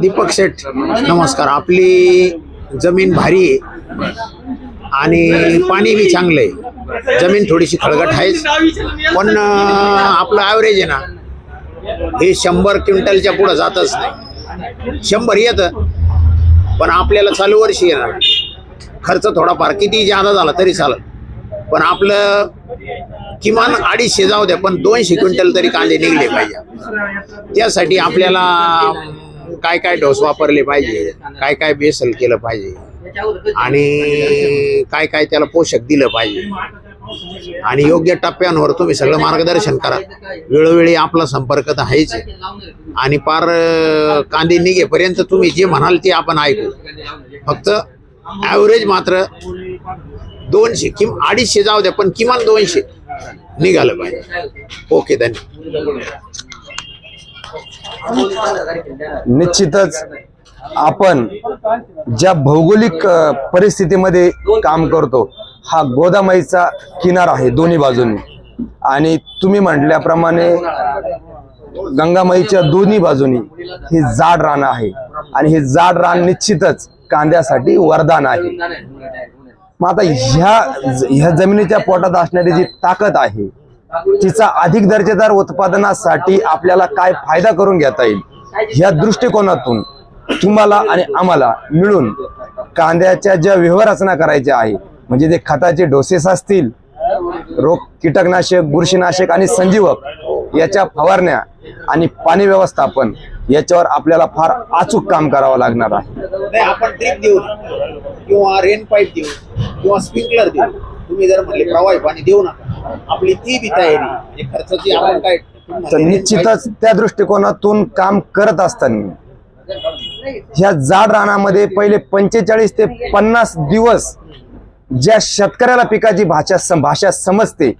दीपक शेठ नमस्कार. आपली जमीन भारी आहे आणि पाणी बी चांगलं आहे. जमीन थोडीशी खळगट आहेच. पण आपलं ॲव्हरेज आहे ना हे शंभर क्विंटलच्या पुढं जातच नाही. शंभर येतं पण आपल्याला चालू वर्षी येणार. खर्च थोडाफार किती जादा झाला तरी चालत पण आपलं किमान अडीचशे जाऊ द्या पण दोनशे क्विंटल तरी कांदे निघले पाहिजे. त्यासाठी आपल्याला काय काय डोस वापरले पाहिजे? काय काय बेसल केलं पाहिजे? आणि काय काय त्याला पोषक दिलं पाहिजे? आणि योग्य टप्प्यांवर तुम्ही सगळं मार्गदर्शन करा. वेळोवेळी आपला संपर्क तर आहेच आणि पार कांदे निघेपर्यंत तुम्ही जे म्हणाल ते आपण ऐकू. फक्त ॲव्हरेज मात्र दोनशे किम अडीचशे जाऊ द्या पण किमान दोनशे निघालं पाहिजे. ओके धन्यवाद. निश्चितच आपण ज्या भौगोलिक परिस्थितीमध्ये काम करतो हा गोदामाईचा किनार आहे दोन्ही बाजूंनी. आणि तुम्ही म्हटल्याप्रमाणे गंगामाईच्या दोन्ही बाजूनी ही जाड रान आहे. आणि हे जाड रान निश्चितच कांद्यासाठी वरदान आहे. मग आता ह्या ह्या जमिनीच्या पोटात असणारी जी ताकद आहे तिचा अधिक दर्जेदार उत्पादनासाठी आपल्याला काय फायदा करून घेता येईल? या दृष्टिकोनातून तुम्हाला आणि आम्हाला मिळून कांद्याच्या ज्या व्यवहारचना करायच्या आहे म्हणजे ते खताचे डोसेस असतील रोग कीटकनाशक बुरशीनाशक आणि संजीवक याच्या फवारण्या आणि पाणी व्यवस्थापन याच्यावर आपल्याला फार अचूक काम करावं लागणार आहे. आपण ड्रीप देऊ किंवा रेन पाईप देऊ किंवा स्प्रिंकलर देऊ तुम्ही जर म्हणले प्रवाही पाणी देऊ नका. आपली ती बी तयारी. म्हणजे खर्चाची आपण काय तर निश्चितच त्या दृष्टिकोनातून काम करत असताना ह्या जाड रानामध्ये पहिले पंचेचाळीस ते पन्नास दिवस ज्या शेतकऱ्याला पिकाची भाषा भाषा समजते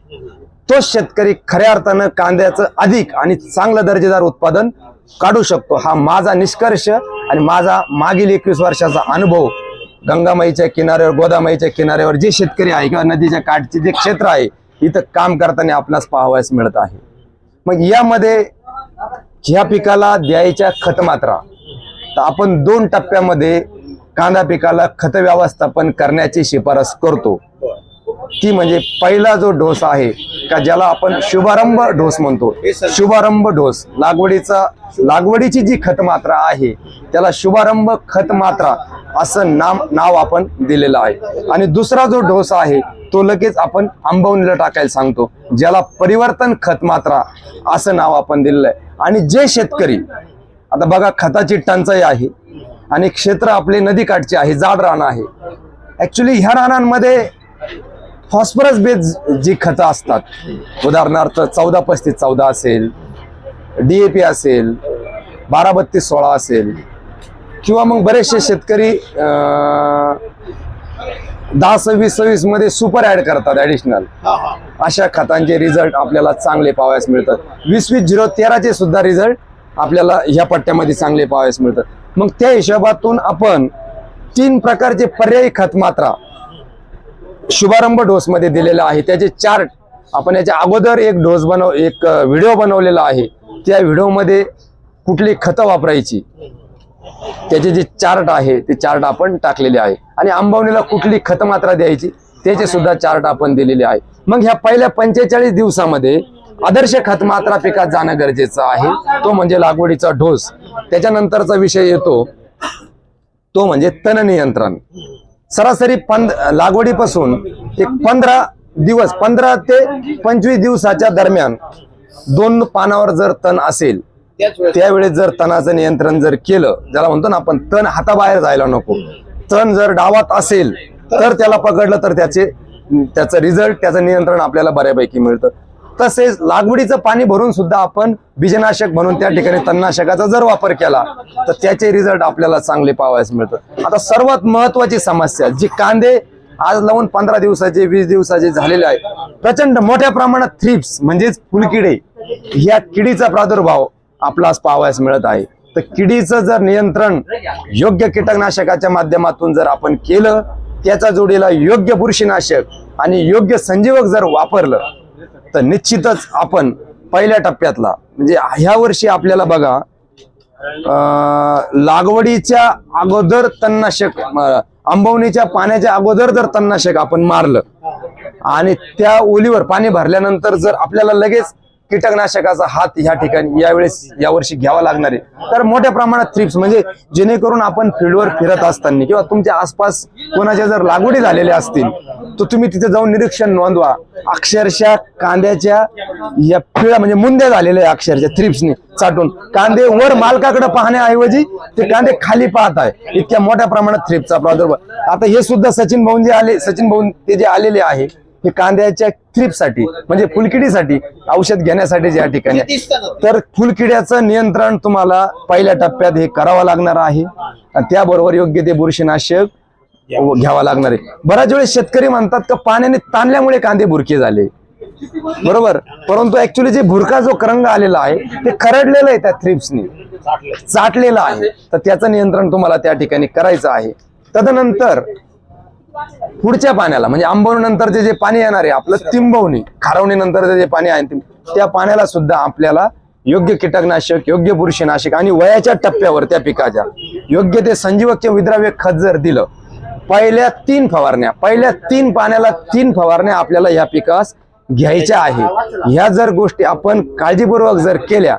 तो शेतकरी खऱ्या अर्थानं कांद्याचं अधिक आणि चांगलं दर्जेदार उत्पादन काढू शकतो. हा माझा निष्कर्ष आणि माझा मागील एकवीस वर्षाचा अनुभव गंगामाईच्या किनाऱ्यावर गोदामाईच्या किनाऱ्यावर जे शेतकरी आहे किंवा नदीच्या काठचे जे क्षेत्र आहे इथं काम करताना आपणास पाहावयास मिळत आहे. मग यामध्ये ह्या पिकाला द्यायच्या खतमात्रा तर आपण दोन टप्प्यामध्ये कांदा पिकाला खत व्यवस्थापन करण्याची शिफारस करतो. ती म्हणजे पहिला जो डोस आहे का ज्याला आपण शुभारंभ डोस म्हणतो. शुभारंभ डोस लागवडीचा लागवडीची जी खतमात्रा आहे त्याला शुभारंभ खत मात्रा असं नाम नाव आपण दिलेलं आहे. आणि दुसरा जो डोस आहे तो लगेच आपण आंबवणीला टाकायला सांगतो ज्याला परिवर्तन खत मात्रा असं नाव आपण दिलेलं आहे. आणि जे शेतकरी आता बघा खताची टंचाई आहे आणि क्षेत्र आपले नदीकाठचे आहे जाड रान आहे. ॲक्च्युली ह्या रानांमध्ये फॉस्फरस बेज जी खतं असतात उदाहरणार्थ चौदा पस्तीस चौदा असेल डी ए पी असेल बारा बत्तीस सोळा असेल किंवा मग बरेचसे शेतकरी दहा सव्वीस सव्वीसमध्ये सुपर ऍड करतात ऍडिशनल अशा खतांचे रिझल्ट आपल्याला चांगले पाहावयास मिळतात. वीस वीस झिरो तेराचे सुद्धा रिझल्ट आपल्याला ह्या पट्ट्यामध्ये चांगले पाहावयास मिळतात. मग त्या हिशोबातून आपण तीन प्रकारचे पर्यायी खत मात्रा शुभारंभ डोस मध्ये दिलेला आहे. त्याचे चार्ट आपण याच्या अगोदर एक डोस बनव एक व्हिडिओ बनवलेला आहे. त्या व्हिडिओमध्ये कुठली खतं वापरायची? त्याचे जे चार्ट आहे ते चार्ट आपण टाकलेले आहे. आणि आंबवणीला कुठली खतमात्रा द्यायची त्याचे सुद्धा चार्ट आपण दिलेले आहे. मग ह्या पहिल्या पंचेचाळीस दिवसामध्ये आदर्श खतमात्रा पिकात जाणं गरजेचं आहे. तो म्हणजे लागवडीचा डोस त्याच्यानंतरचा विषय येतो. तो म्हणजे तण नियंत्रण. सरासरी पंध लागवडीपासून एक पंधरा दिवस पंधरा ते पंचवीस दिवसाच्या दरम्यान दोन पानावर जर तण असेल त्यावेळेस जर तणाचं नियंत्रण जर केलं ज्याला म्हणतो ना आपण तण हाताबाहेर जायला नको. तण जर डावात असेल तर त्याला पकडलं तर त्याचे त्याचं रिझल्ट त्याचं नियंत्रण आपल्याला बऱ्यापैकी मिळतं. तसेच लागवडीचं पाणी भरून सुद्धा आपण बीजनाशक म्हणून त्या ठिकाणी तणनाशकाचा जर वापर केला तर त्याचे रिझल्ट आपल्याला चांगले पाहावयास मिळतं. आता सर्वात महत्वाची समस्या जी कांदे आज लावून पंधरा दिवसाचे वीस दिवसाचे झालेले आहेत प्रचंड मोठ्या प्रमाणात थ्रिप्स म्हणजेच फुलकिडे या किडीचा प्रादुर्भाव आपलाच पावायस मिळत आहे. तर किडीचं जर नियंत्रण योग्य कीटकनाशकाच्या माध्यमातून जर आपण केलं त्याच्या जोडीला योग्य बुरशीनाशक आणि योग्य संजीवक जर वापरलं तर निश्चितच आपण पहिल्या टप्प्यातला म्हणजे ह्या वर्षी आपल्याला बघा अं, लागवडीच्या अगोदर तणनाशक आंबवणीच्या पाण्याच्या अगोदर जर तणनाशक आपण मारलं आणि त्या ओलीवर पाणी भरल्यानंतर जर आपल्याला लगेच कीटकनाशकाचा हात या ठिकाणी यावेळेस यावर्षी घ्यावा लागणार आहे. तर मोठ्या प्रमाणात थ्रिप्स म्हणजे जेणेकरून आपण फील्डवर फिरत असताना किंवा तुमच्या आसपास कोणाच्या जर लागवडी झालेल्या असतील तर तुम्ही तिथे जाऊन निरीक्षण नोंदवा. अक्षरशः कांद्याच्या या पिळा म्हणजे मुंद्या झालेल्या आहे अक्षरशः थ्रिप्सने चाटून. कांदे वर मालकाकडे पाहण्याऐवजी ते कांदे खाली पाहत आहे. इतक्या मोठ्या प्रमाणात थ्रिप्सचा प्रादुर्भाव. आता हे सुद्धा सचिन भाऊन जे आले सचिन भाऊन ते जे आलेले आहे हे कांद्याच्या थ्रिपसाठी म्हणजे फुलकिडीसाठी औषध घेण्यासाठी या ठिकाणी. तर फुलकिड्याचं नियंत्रण तुम्हाला पहिल्या टप्प्यात हे करावं लागणार आहे. आणि त्याबरोबर योग्य ते बुरशीनाशक घ्यावा लागणार आहे. बऱ्याच वेळेस शेतकरी म्हणतात का पाण्याने ताणल्यामुळे कांदे बुरके झाले. बरोबर? परंतु ऍक्च्युली जे भुरका जो करंग आलेला आहे ते खरडलेलं आहे त्या थ्रिप्सनी चाटलेलं आहे. तर त्याचं नियंत्रण तुम्हाला त्या ठिकाणी करायचं आहे. तदनंतर पुढच्या पाण्याला म्हणजे आंबवणीनंतर जे पाणी येणार आहे आपलं तिंबवणी खारवणीनंतर जे पाणी आहे त्या पाण्याला सुद्धा आपल्याला योग्य कीटकनाशक योग्य बुरशीनाशक आणि वयाच्या टप्प्यावर त्या पिकाच्या योग्य ते संजीवक किंवा विद्राव्य खत जर दिलं पहिल्या तीन फवारण्या पहिल्या तीन पाण्याला तीन फवारण्या आपल्याला या पिकास घ्यायच्या आहे. ह्या जर गोष्टी आपण काळजीपूर्वक जर केल्या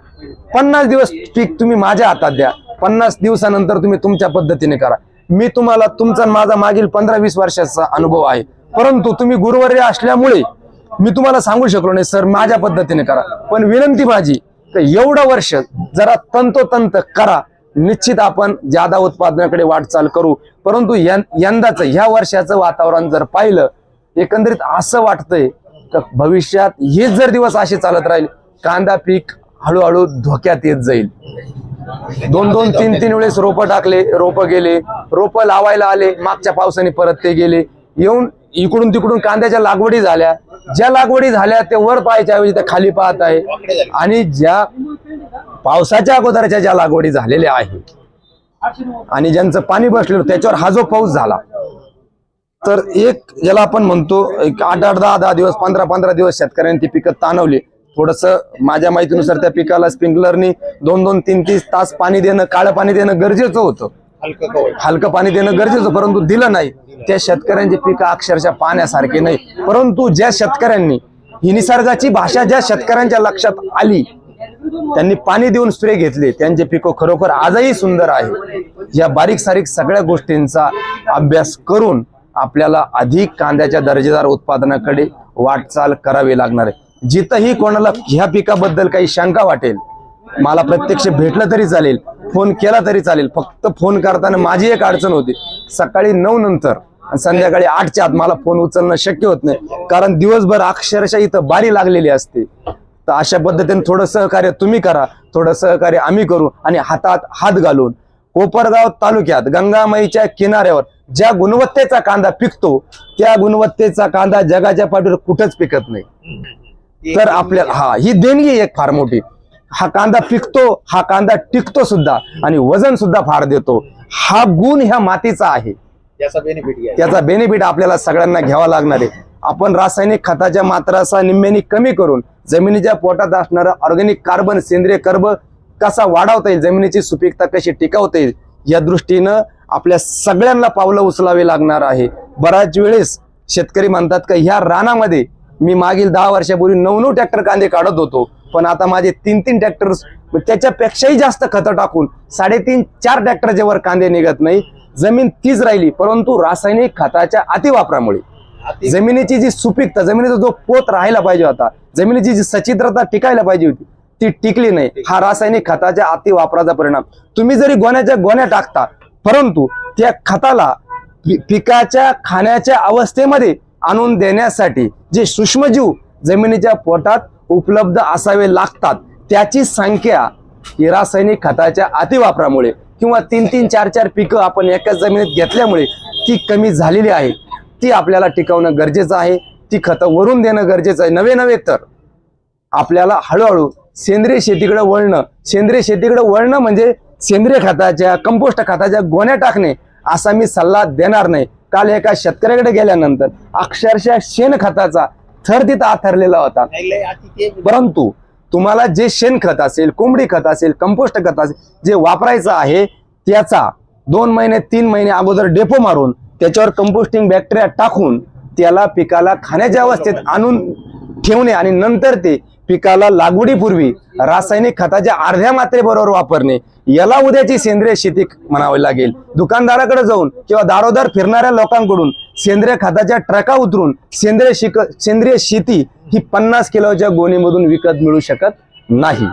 पन्नास दिवस पीक तुम्ही माझ्या हातात द्या पन्नास दिवसानंतर तुम्ही तुमच्या पद्धतीने करा. मी तुम्हाला तुमचा माझा मागील पंधरा वीस वर्षाचा अनुभव आहे. परंतु तुम्ही गुरुवर्य असल्यामुळे मी तुम्हाला सांगू शकलो नाही सर माझ्या पद्धतीने करा. पण विनंती माझी तर एवढं वर्ष जरा तंतोतंत करा. निश्चित आपण जादा उत्पादनाकडे वाटचाल करू. परंतु यंदाच यंदाचं ह्या वर्षाचं वातावरण जर पाहिलं एकंदरीत असं वाटतंय तर भविष्यात हेच जर दिवस असे चालत राहील कांदा पीक हळूहळू धोक्यात येत जाईल. दोन दोन तीन तीन वेळेस रोपं टाकले रोपं गेले रोपं लावायला आले मागच्या पावसाने परत ते गेले. येऊन इकडून तिकडून कांद्याच्या लागवडी झाल्या. ज्या लागवडी झाल्या ते वर पाहायच्या ऐवजी त्या खाली पाहत आहे. आणि ज्या पावसाच्या अगोदरच्या ज्या लागवडी झालेल्या आहेत आणि ज्यांचं पाणी बसलेलं त्याच्यावर हा जो पाऊस झाला तर एक ज्याला आपण म्हणतो एक आठ आठ दहा दहा दिवस पंधरा पंधरा दिवस शेतकऱ्यांनी ती पिकं ताणवली. थोडस माझ्या माहितीनुसार त्या पिकाला स्प्रिंकलरनी दोन दोन तीन तीन तास पाणी देणं काळं पाणी देणं गरजेचं होतं. हलकं पाणी देणं गरजेचं परंतु दिलं नाही. त्या शेतकऱ्यांची पिकं अक्षरशः पाण्यासारखी नाही. परंतु ज्या शेतकऱ्यांनी ही निसर्गाची भाषा ज्या शेतकऱ्यांच्या लक्षात आली त्यांनी पाणी देऊन स्प्रे घेतले त्यांचे पिकं खरोखर आजही सुंदर आहे. या बारीक सारीक सगळ्या गोष्टींचा अभ्यास करून आपल्याला अधिक कांद्याच्या दर्जेदार उत्पादनाकडे वाटचाल करावी लागणार आहे. जिथंही कोणाला ह्या पिकाबद्दल काही शंका वाटेल मला प्रत्यक्ष भेटलं तरी चालेल फोन केला तरी चालेल फक्त फोन करताना माझी एक अडचण होती. सकाळी नऊ नंतर संध्याकाळी आठच्या आत मला फोन उचलणं शक्य होत नाही. कारण दिवसभर अक्षरशः इथं बारी लागलेली असते. तर अशा पद्धतीने थोडं सहकार्य तुम्ही करा थोडं सहकार्य आम्ही करू आणि हातात हात घालून कोपरगाव तालुक्यात गंगामाईच्या किनाऱ्यावर ज्या गुणवत्तेचा कांदा पिकतो त्या गुणवत्तेचा कांदा जगाच्या पाठीवर कुठंच पिकत नाही. तर आपल्याला हा ही देणगी एक फार मोठी. हा कांदा पिकतो हा कांदा टिकतो सुद्धा आणि वजन सुद्धा फार देतो. हा गुण ह्या मातीचा आहे. त्याचा बेनिफिट त्याचा बेनिफिट आपल्याला सगळ्यांना घ्यावा लागणार आहे. आपण रासायनिक खताच्या मात्राचा निम्म्यानी कमी करून जमिनीच्या पोटात असणारं ऑर्गॅनिक कार्बन सेंद्रिय कर्ब कसा वाढवता येईल जमिनीची सुपीकता कशी टिकवता येईल या दृष्टीनं आपल्या सगळ्यांना पावलं उचलावे लागणार आहे. बऱ्याच वेळेस शेतकरी म्हणतात का ह्या रानामध्ये मी मागील दहा वर्षापूर्वी नऊ नऊ ट्रॅक्टर कांदे काढत होतो. पण आता माझे तीन तीन ट्रॅक्टर त्याच्यापेक्षाही जास्त खतं टाकून साडेतीन चार ट्रॅक्टरच्या वर कांदे निघत नाही. जमीन तीच राहिली परंतु रासायनिक खताच्या अतिवापरामुळे. जमिनीची जी सुपीकता जमिनीचा जो पोत राहायला पाहिजे होता जमिनीची जी सचित्रता टिकायला पाहिजे होती ती टिकली नाही. हा रासायनिक खताच्या अतिवापराचा परिणाम. तुम्ही जरी गोण्याच्या गोण्या टाकता परंतु त्या खताला पिकाच्या खाण्याच्या अवस्थेमध्ये आणून देण्यासाठी जे सूक्ष्मजीव जमिनीच्या पोटात उपलब्ध असावे लागतात त्याची संख्या ही रासायनिक खताच्या अतिवापरामुळे किंवा तीन तीन चार चार पिकं आपण एकाच जमिनीत घेतल्यामुळे ती कमी झालेली आहे. ती आपल्याला टिकवणं गरजेचं आहे. ती खतं वरून देणं गरजेचं आहे. नवे नव्हे तर आपल्याला हळूहळू सेंद्रिय शेतीकडे वळणं सेंद्रिय शेतीकडे वळणं म्हणजे सेंद्रिय खताच्या कंपोस्ट खताच्या गोण्या टाकणे असा मी सल्ला देणार नाही. काल एका शेतकऱ्याकडे गेल्यानंतर अक्षरशः शेणखताचा थर तिथं आथरलेला होता. परंतु तुम्हाला जे शेणखत असेल कोंबडी खत असेल कंपोस्ट खत असेल जे वापरायचं आहे त्याचा दोन महिने तीन महिने अगोदर डेपो मारून त्याच्यावर कंपोस्टिंग बॅक्टेरिया टाकून त्याला पिकाला खाण्याच्या अवस्थेत आणून ठेवणे आणि नंतर ते पिकाला लागवडीपूर्वी रासायनिक खताच्या अर्ध्या मात्रेबरोबर वापरणे. याला उद्याची सेंद्रिय शेती म्हणावी लागेल. दुकानदाराकडे जाऊन किंवा दारोदार फिरणाऱ्या लोकांकडून सेंद्रिय खताच्या ट्रका उतरून सेंद्रिय शिक सेंद्रिय शेती ही पन्नास किलोच्या गोणीमधून विकत मिळू शकत नाही.